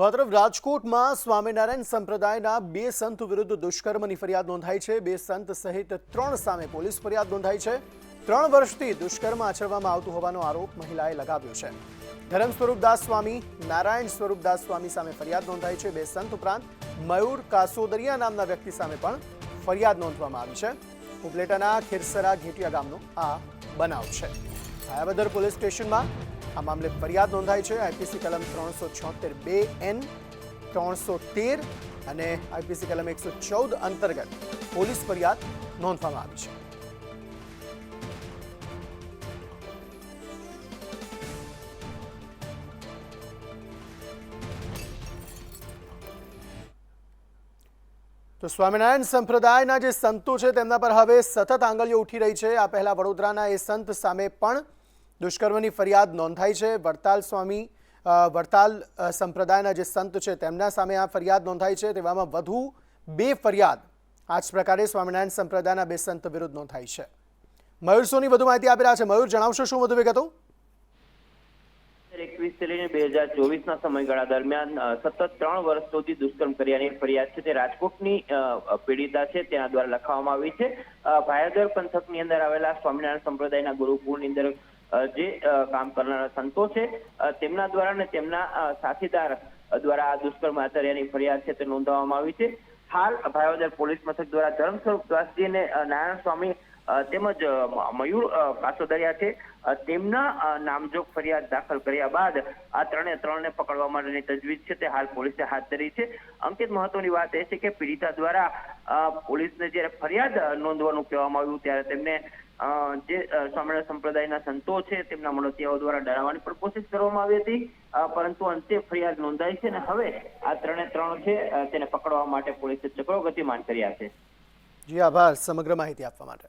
તો તરફ રાજકોટમાં સ્વામિનારાયણ સંપ્રદાયના બે સંત વિરુદ્ધ દુષ્કર્મની ફરિયાદ નોંધાઈ છે. બે સંત સહિત ત્રણ સામે પોલીસ ફરિયાદ નોંધાઈ છે. ત્રણ વર્ષથી દુષ્કર્મ આચરવામાં આવતું હોવાનો આરોપ મહિલાએ લગાવ્યો છે. ધરમ સ્વરૂપદાસ સ્વામી, નારાયણ સ્વરૂપદાસ સ્વામી સામે ફરિયાદ નોંધાઈ છે. બે સંત ઉપરાંત મયુર કાસોદરિયા નામના વ્યક્તિ સામે પણ ફરિયાદ નોંધવામાં આવી છે. ઉપલેટાના ખીરસરા ઘેટિયા ગામનો આ બનાવ છે. માયાવદર પોલીસ સ્ટેશનમાં આ મામલે ફરિયાદ નોંધાઈ છે. આઈપીસી કલમ ત્રણસો છોતેર બે એન, ત્રણસો તેર અને આઈપીસી કલમ એકસો ચૌદ અંતર્ગત પોલીસ ફરિયાદ નોંધવામાં આવી છે. તો સ્વામિનારાયણ સંપ્રદાયના જે સંતો છે, તેમના પર હવે સતત આંગળીઓ ઉઠી રહી છે. આ પહેલા વડોદરાના એ સંત સામે પણ દુષ્કર્મની ફરિયાદ નોંધાઈ છે. વડતાલ સ્વામી વડતાલ સંપ્રદાયના જે સંત છે, તેમના સામે આ ફરિયાદ નોંધાઈ છે. તેવામાં વધુ બે ફરિયાદ આ જ પ્રકારે સ્વામિનારાયણ સંપ્રદાયના બે સંત વિરુદ્ધ નોંધાઈ છે. મયુર સોની વધુ માહિતી આપી રહ્યા છે. મયુર, જણાવશો શું વધુ વિગતો? એકવીસથી લઈને બે હજાર ચોવીસ ના સમયગાળા દરમિયાન સતત ત્રણ વર્ષ સુધી દુષ્કર્મ કર્યાની ફરિયાદ છે. તે રાજકોટની પીડિતા છે. તેના દ્વારા લખાવવામાં આવી છે. ભાયાદર પંથકની અંદર આવેલા સ્વામિનારાયણ સંપ્રદાયના ગુરુકુળની અંદર જે કામ કરનારા સંતો છે તેમના દ્વારા અને તેમના સાથીદાર દ્વારા આ દુષ્કર્મ આચર્યાની ફરિયાદ છે તે નોંધવામાં આવી છે. હાલ ભાયોદર પોલીસ મથક દ્વારા ધર્મ સ્વરૂપ દાસજી અને નારાયણ સ્વામી તેમજ મયુર કાસોદરિયા છે તેમના નામજોગ ફરિયાદ દાખલ કર્યા બાદ આ ત્રણે ત્રણને પકડવા માટેની તજવીજ છે તે હાલ પોલીસે હાથ ધરી છે. અંકિત મહત્વની વાત એ છે કે પીડિતા દ્વારા પોલીસને જ્યારે ફરિયાદ નોંધવાનું કહેવામાં આવ્યું ત્યારે તેમને જે સ્વામિનારાયણ સંપ્રદાયના સંતો છે, તેમના મળતિયાઓ દ્વારા ડરાવવાની પણ કોશિશ કરવામાં આવી હતી. પરંતુ અંતે ફરિયાદ નોંધાઈ છે અને હવે આ ત્રણે ત્રણ છે તેને પકડવા માટે પોલીસે ચક્રો ગતિમાન કર્યા છે. જી, આભાર. સમગ્ર માહિતી આપવા માટે.